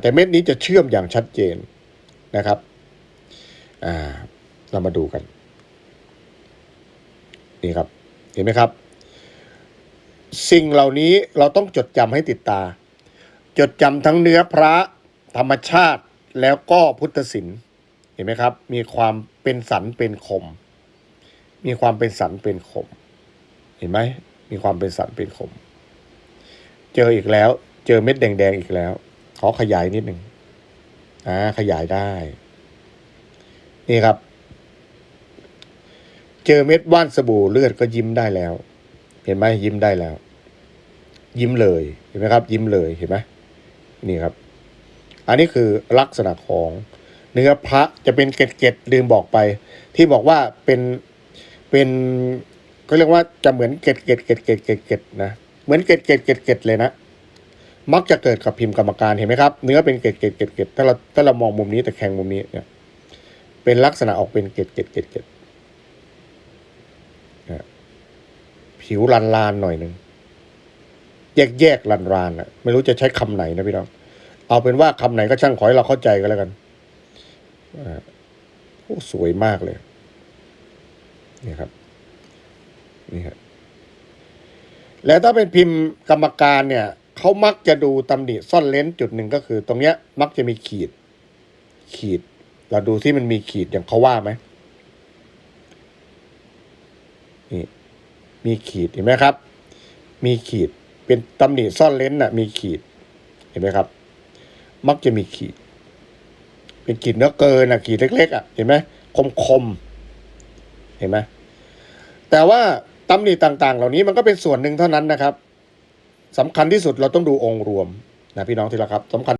แต่เม็ดนี้จะเชื่อมอย่างชัดเจนนะครับเรามาดูกัน นี่ครับ เห็นไหมครับ สิ่งเหล่านี้เราต้องจดจำให้ติดตา จดจำทั้งเนื้อพระธรรมชาติแล้วก็พุทธศิลป์เห็นไหมครับ มีความเป็นสันเป็นคม มีความเป็นสันเป็นคม เห็นไหมมีความเป็นสันเป็นคม เจออีกแล้ว เจอเม็ดแดงๆอีกแล้ว อขยายนิดหนึ่งอ่าขยายได้ นี่ครับ เจอเม็ดว่านสบู่เลือดก็ยิ้มได้แล้ว เห็นไหมยิ้มได้แล้ว ยิ้มเลยเห็นไหมครับ ยิ้มเลยเห็นไหมนี่ครับ อันนี้คือลักษณะของเนื้อพระจะเป็นเกล็ดๆลืมบอกไป ที่บอกว่าเป็นเป็นเขาเรียกว่าจะเหมือนเกล็ดเกล็ดเกล็ดเกล็ดเกล็ดเกล็ดนะเหมือนเกล็ดเกล็ดเกล็ดเกล็ดเลยนะ มักจะเกิดกับพิมพ์กรรมการเห็นไหมครับ เนื้อเป็นเกล็ดเกล็ดเกล็ดเกล็ดถ้าเราถ้าเรามองมุมนี้แต่แข็งมุมนี้เนี่ยเป็นลักษณะออกเป็นเกล็ดเกล็ดเกล็ดเกล็ดนะผิวลานลานหน่อยหนึ่งแยกแยกลานลานอะ ไม่รู้จะใช้คำไหนนะพี่น้อง เอาเป็นว่าคำไหนก็ช่างขอให้เราเข้าใจกันแล้วกันอ่าโอ้สวยมากเลย นี่ครับ นี่ครับแล้วถ้าเป็นพิมพ์กรรมการเนี่ย เขามักจะดูตำหนิซ่อนเลนจุดหนึ่งก็คือ ตรงเนี้ย มักจะมีขีด ขีด เราดูที่มันมีขีดอย่างเขาว่าไหมนี่มีขีดเห็นไหมครับ มีขีดเป็นตำหนิซ่อนเลนน่ะ มีขีด เห็นไหมครับ มักจะมีขีด เป็นขีดเนื้อเกินอะขีดเล็กๆอะเห็นไหมคมคมๆเห็นไหมแต่ว่าตำหนิต่าง ๆ เหล่านี้มันก็เป็นส่วนหนึ่งเท่านั้นนะครับ สำคัญที่สุดเราต้องดูองค์รวมนะพี่น้องที่รักครับสำคัญ